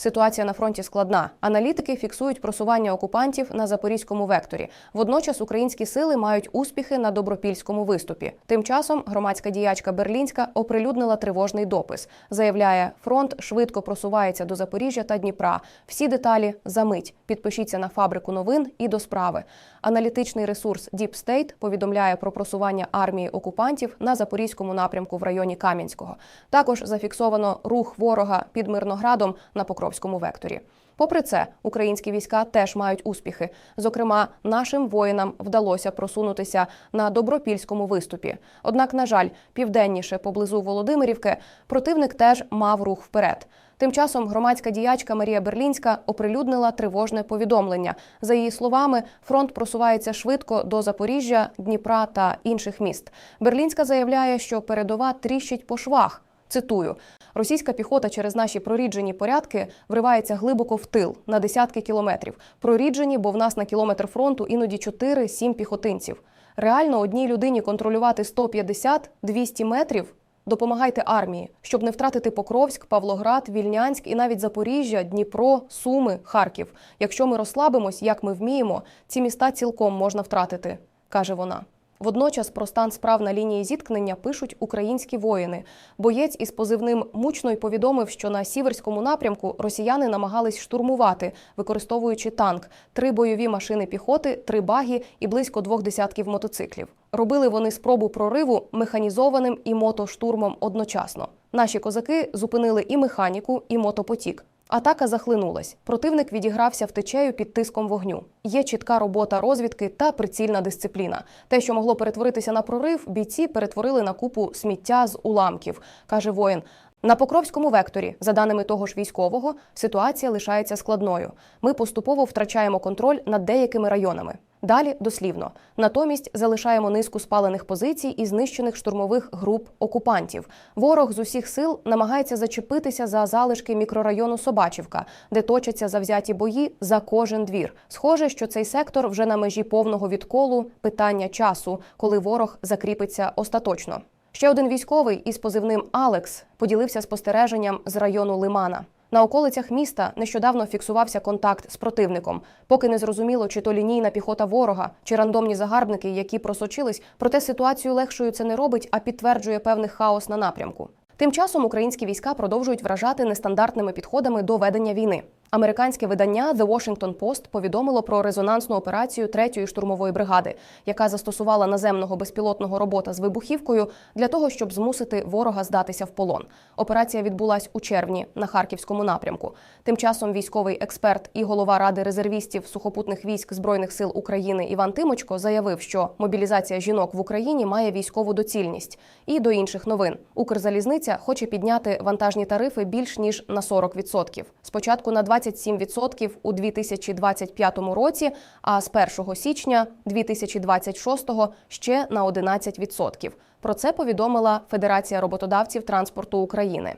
Ситуація на фронті складна. Аналітики фіксують просування окупантів на запорізькому векторі. Водночас українські сили мають успіхи на добропільському виступі. Тим часом громадська діячка Берлінська оприлюднила тривожний допис. Заявляє, фронт швидко просувається до Запоріжжя та Дніпра. Всі деталі за мить. Підпишіться на фабрику новин і до справи. Аналітичний ресурс Deep State повідомляє про просування армії окупантів на запорізькому напрямку в районі Кам'янського. Також зафіксовано рух ворога під Мирноградом на Покровському векторі. Попри це, українські війська теж мають успіхи. Зокрема, нашим воїнам вдалося просунутися на добропільському виступі. Однак, на жаль, південніше поблизу Володимирівки противник теж мав рух вперед. Тим часом громадська діячка Марія Берлінська оприлюднила тривожне повідомлення. За її словами, фронт просувається швидко до Запоріжжя, Дніпра та інших міст. Берлінська заявляє, що передова тріщить по швах. Цитую: російська піхота через наші проріджені порядки вривається глибоко в тил на десятки кілометрів. Проріджені, бо в нас на кілометр фронту іноді 4-7 піхотинців. Реально одній людині контролювати 150-200 метрів. Допомагайте армії, щоб не втратити Покровськ, Павлоград, Вільнянськ і навіть Запоріжжя, Дніпро, Суми, Харків. Якщо ми розслабимось, як ми вміємо, ці міста цілком можна втратити, каже вона. Водночас про стан справ на лінії зіткнення пишуть українські воїни. Боєць із позивним мучно й повідомив, що на сіверському напрямку росіяни намагались штурмувати, використовуючи танк, три бойові машини піхоти, три багі і близько двох десятків мотоциклів. Робили вони спробу прориву механізованим і мотоштурмом одночасно. Наші козаки зупинили і механіку, і мотопотік. Атака захлинулась. Противник відігрався втечею під тиском вогню. Є чітка робота розвідки та прицільна дисципліна. Те, що могло перетворитися на прорив, бійці перетворили на купу сміття з уламків, каже воїн. На Покровському векторі, за даними того ж військового, ситуація лишається складною. Ми поступово втрачаємо контроль над деякими районами. Далі дослівно. Натомість залишаємо низку спалених позицій і знищених штурмових груп окупантів. Ворог з усіх сил намагається зачепитися за залишки мікрорайону Собачівка, де точаться завзяті бої за кожен двір. Схоже, що цей сектор вже на межі повного відколу питання часу, коли ворог закріпиться остаточно. Ще один військовий із позивним Алекс поділився спостереженням з району Лимана. На околицях міста нещодавно фіксувався контакт з противником. Поки не зрозуміло, чи то лінійна піхота ворога, чи рандомні загарбники, які просочились. Проте ситуацію легшою це не робить, а підтверджує певний хаос на напрямку. Тим часом українські війська продовжують вражати нестандартними підходами до ведення війни. Американське видання The Washington Post повідомило про резонансну операцію третьої штурмової бригади, яка застосувала наземного безпілотного робота з вибухівкою для того, щоб змусити ворога здатися в полон. Операція відбулась у червні на харківському напрямку. Тим часом військовий експерт і голова ради резервістів сухопутних військ збройних сил України Іван Тимочко заявив, що мобілізація жінок в Україні має військову доцільність. І до інших новин Укрзалізниця хоче підняти вантажні тарифи більш ніж на 40%. Спочатку на 27% у 2025 році, а з 1 січня 2026 ще на 11%. Про це повідомила Федерація роботодавців транспорту України.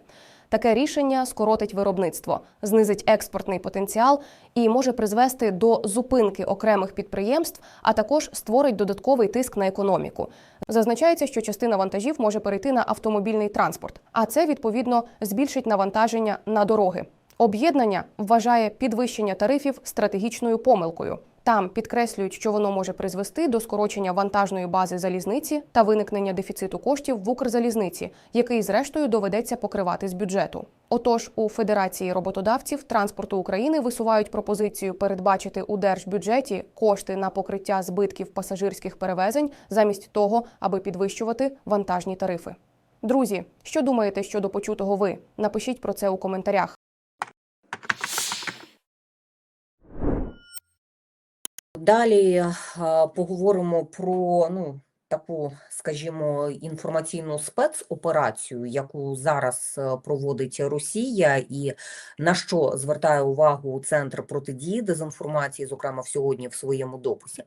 Таке рішення скоротить виробництво, знизить експортний потенціал і може призвести до зупинки окремих підприємств, а також створить додатковий тиск на економіку. Зазначається, що частина вантажів може перейти на автомобільний транспорт, а це відповідно збільшить навантаження на дороги. Об'єднання вважає підвищення тарифів стратегічною помилкою. Там підкреслюють, що воно може призвести до скорочення вантажної бази залізниці та виникнення дефіциту коштів в Укрзалізниці, який зрештою доведеться покривати з бюджету. Отож, у Федерації роботодавців транспорту України висувають пропозицію передбачити у держбюджеті кошти на покриття збитків пасажирських перевезень замість того, аби підвищувати вантажні тарифи. Друзі, що думаєте щодо почутого ви? Напишіть про це у коментарях. Далі поговоримо про ну, таку, скажімо, інформаційну спецоперацію, яку зараз е, проводить Росія, і на що звертає увагу Центр протидії дезінформації, зокрема сьогодні в своєму дописі.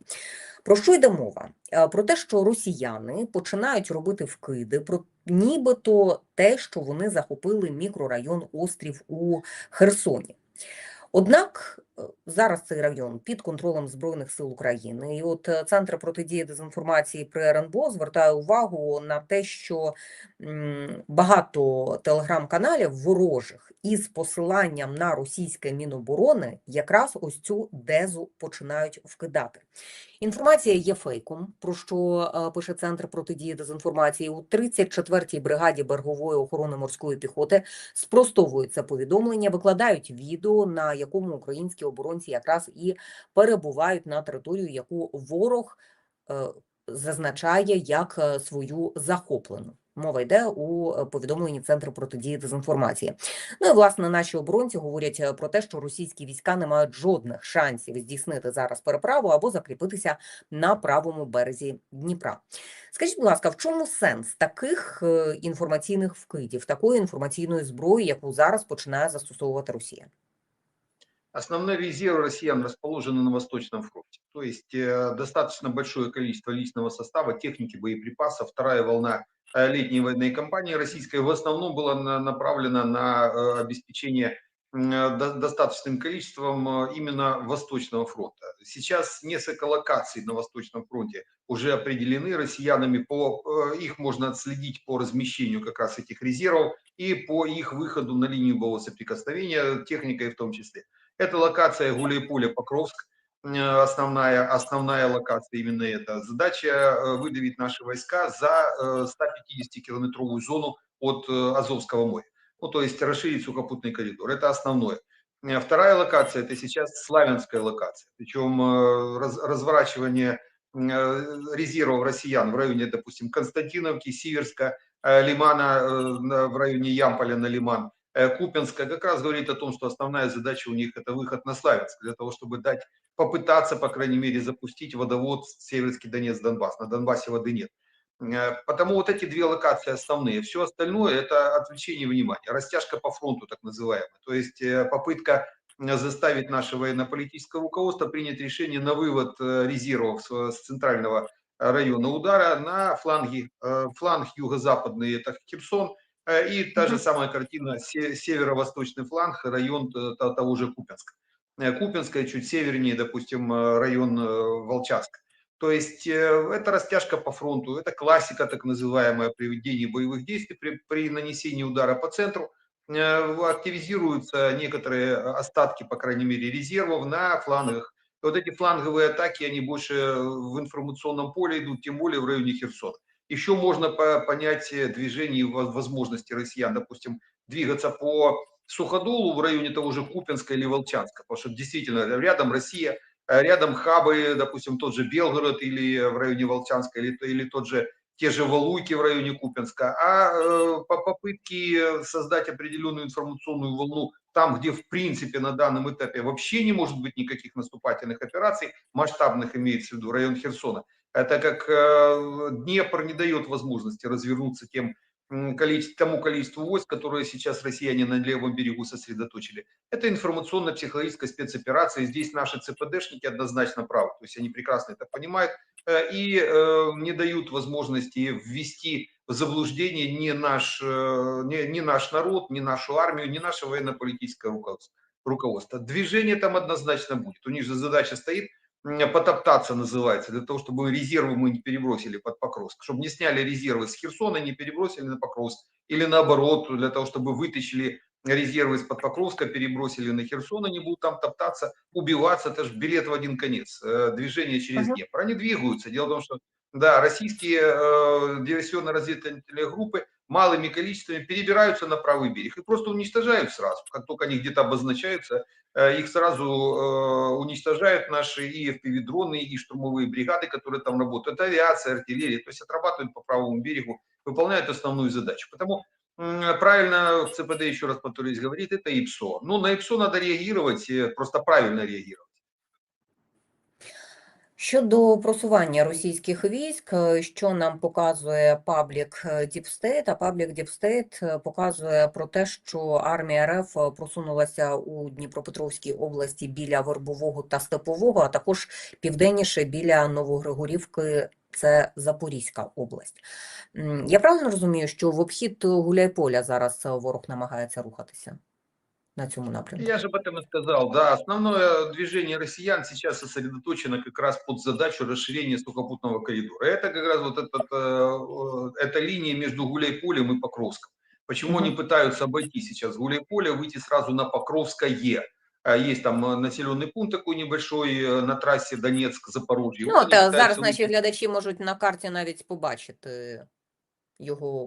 Про що йде мова? Е, Про те, що росіяни починають робити вкиди про нібито те, що вони захопили мікрорайон Острів у Херсоні. Однак зараз цей район під контролем Збройних сил України. І от е, Центр протидії дезінформації при РНБО звертає увагу на те, що багато телеграм-каналів ворожих із посиланням на російське міноборони якраз ось цю дезу починають вкидати. Інформація є фейком, про що е, пише Центр протидії дезінформації у 34-й бригаді берегової охорони морської піхоти. Спростовують це повідомлення, викладають відео, на якому українські оборонці якраз і перебувають на територію, яку ворог е, зазначає як е, свою захоплену. Мова йде у е, повідомленні Центру протидії дезінформації. Ну і власне наші оборонці говорять про те, що російські війська не мають жодних шансів здійснити зараз переправу або закріпитися на правому березі Дніпра. Скажіть, будь ласка, в чому сенс таких інформаційних вкидів, такої інформаційної зброї, яку зараз починає застосовувати Росія? Основной резерв россиян расположены на Восточном фронте. То есть э, достаточно большое количество личного состава, техники, боеприпасов. Вторая волна э, летней военной кампании российской в основном была на- направлена на э, обеспечение достаточным количеством именно Восточного фронта. Сейчас несколько локаций на Восточном фронте уже определены россиянами. По, их можно отследить по размещению как раз этих резервов и по их выходу на линию боевого соприкосновения, техникой в том числе. Это локация Гуляйполе Покровск, э, основная, основная локация именно это. Задача э, выдавить наши войска за э, 150-километровую зону от э, Азовского моря. Ну, то есть расширить сухопутный коридор. Это основное. Э, Вторая локация, это сейчас славянская локация. Причем э, раз- разворачивание э, резервов россиян в районе, допустим, Константиновки, Сиверска, э, Лимана э, на- в районе Ямполя на Лиман, э, Купинска, как раз говорит о том, что основная задача у них это выход на Славянск, для того, чтобы дать, попытаться, по крайней мере, запустить водовод Северский Донец, Донбасс. На Донбассе воды нет. Э, Потому вот эти две локации основные. Все остальное это отвлечение внимания, растяжка по фронту так называемая. То есть э, попытка э, заставить наше военно-политическое руководство принять решение на вывод э, резервов с центрального э, района удара на фланги, э, фланг юго-западный это Херсон, э, и та же самая картина се- северо-восточный фланг, район т- того же Купенска. Э, Купинская, чуть севернее, допустим, э, район э, Волчанска. То есть э, это растяжка по фронту, это классика так называемая при ведении боевых действий, при, при нанесении удара по центру. Э, Активизируются некоторые остатки, по крайней мере, резервов на флангах. И вот эти фланговые атаки, они больше в информационном поле идут, тем более в районе Херсона. Еще можно по- понять э, движение и воз- возможности россиян, допустим, двигаться по Суходолу в районе того же Купинска или Волчанска, потому что действительно рядом Россия, э, рядом хабы, допустим, тот же Белгород или в районе Волчанска, или, или тот же те же Валуйки в районе Купинска, а э, по попытке создать определенную информационную волну там, где в принципе на данном этапе вообще не может быть никаких наступательных операций, масштабных имеется в виду район Херсона, это как э, Днепр не дает возможности развернуться тем м, количе- тому количеству войск, которые сейчас россияне на левом берегу сосредоточили. Это информационно-психологическая спецоперация. Здесь наши ЦПДшники однозначно правы. То есть они прекрасно это понимают э, и э, не дают возможности ввести в заблуждение ни наш, ни, ни наш народ, ни нашу армию, ни наше военно-политическое руководство. Движение там однозначно будет. У них же задача стоит потоптаться называется, для того, чтобы резервы мы не перебросили под Покровск, чтобы не сняли резервы с Херсона, не перебросили на Покровск, или наоборот, для того, чтобы вытащили резервы из-под Покровска, перебросили на Херсон, они будут там топтаться, убиваться, это же билет в один конец, э, движение через. Днепр. Они двигаются. Дело в том, что да, российские э, диверсионно-разведывательные группы малыми количествами перебираются на правый берег и просто уничтожают сразу. Как только они где-то обозначаются, э, их сразу э, уничтожают наши и FPV-дроны, и штурмовые бригады, которые там работают. Это авиация, артиллерия, то есть отрабатывают по правому берегу, выполняют основную задачу. Потому правильно в ЦПД, еще раз повторюсь, говорит, это ИПСО. Ну, на ИПСО надо реагировать, э, просто правильно реагировать. Щодо просування російських військ, е, що нам показує паблік е, State, а паблік State е, показує про те, що армія РФ просунулася у Дніпропетровській області біля Вербового та Степового, а також південніше біля Новогригорівки, це Запорізька область. Я правильно розумію, що в обхід Гуляйполя зараз ворог намагається рухатися? на цьому напрямку? Я же об этом и сказал, да, основное движение россиян сейчас сосредоточено как раз под задачу расширения сухопутного коридора. Это как раз вот этот, э, э, эта линия между Гуляйполем и Покровском. Почему они пытаются обойти сейчас Гуляйполе, выйти сразу на Покровское? А Есть там э, населенный пункт такой небольшой э, на трассе Донецк-Запорожье. Ну, Вот от они а, зараз пытаются наші выйти глядачі можуть на карті навіть побачити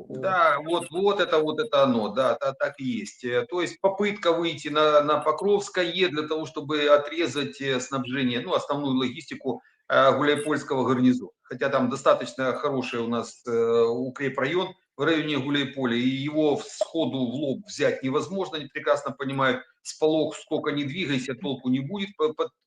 У- Да, вот, вот это, вот это оно, да, та- так и есть. Э, То есть попытка выйти на, на Покровское для того, чтобы отрезать э, снабжение, ну, основную логистику э, Гуляйпольского гарнизона. Хотя там достаточно хороший у нас укрепрайон в районе Гуляйполя, и его сходу в лоб взять невозможно, они прекрасно понимают, с полог сколько не двигайся, толку не будет,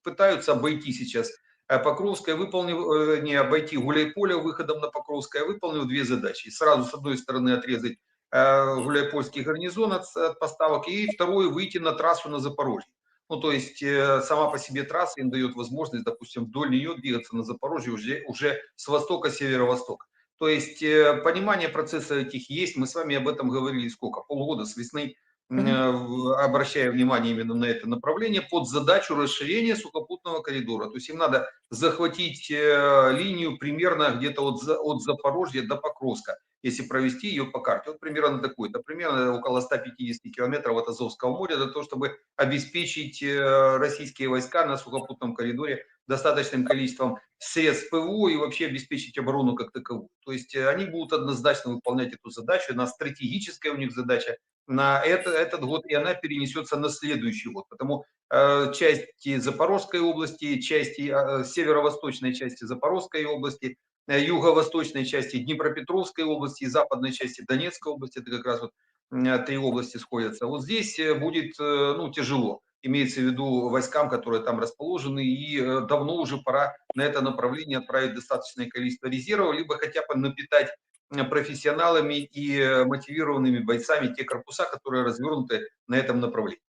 пытаются обойти сейчас э, Покровское, выполнив, э, не обойти Гуляйполе выходом на Покровское, выполнил две задачи. Сразу, с одной стороны, отрезать э, Гуляйпольский гарнизон от, от поставок, и второе, выйти на трассу на Запорожье. Ну, то есть сама по себе трасса им дает возможность, допустим, вдоль нее двигаться на Запорожье уже, уже с востока, северо-востока. То есть понимание процесса этих есть. Мы с вами об этом говорили сколько? Полгода с весны, обращая внимание именно на это направление, под задачу расширения сухопутного коридора. То есть им надо захватить э, линию примерно где-то от, от Запорожья до Покровска, если провести ее по карте. Вот примерно такой, это примерно около 150 километров от Азовского моря для того, чтобы обеспечить э, российские войска на сухопутном коридоре достаточным количеством средств ПВО и вообще обеспечить оборону как таковую. То есть э, они будут однозначно выполнять эту задачу, на стратегическая у них задача на это, этот год, и она перенесется на следующий год. Потому э, части Запорожской области, части э, северо-восточной части Запорожской области, э, юго-восточной части Днепропетровской области и западной части Донецкой области, это как раз вот м, три области сходятся. Вот здесь э, будет э, ну, тяжело, имеется в виду войскам, которые там расположены, и э, давно уже пора на это направление отправить достаточное количество резервов, либо хотя бы напитать э, профессионалами и э, мотивированными бойцами те корпуса, которые развернуты на этом направлении.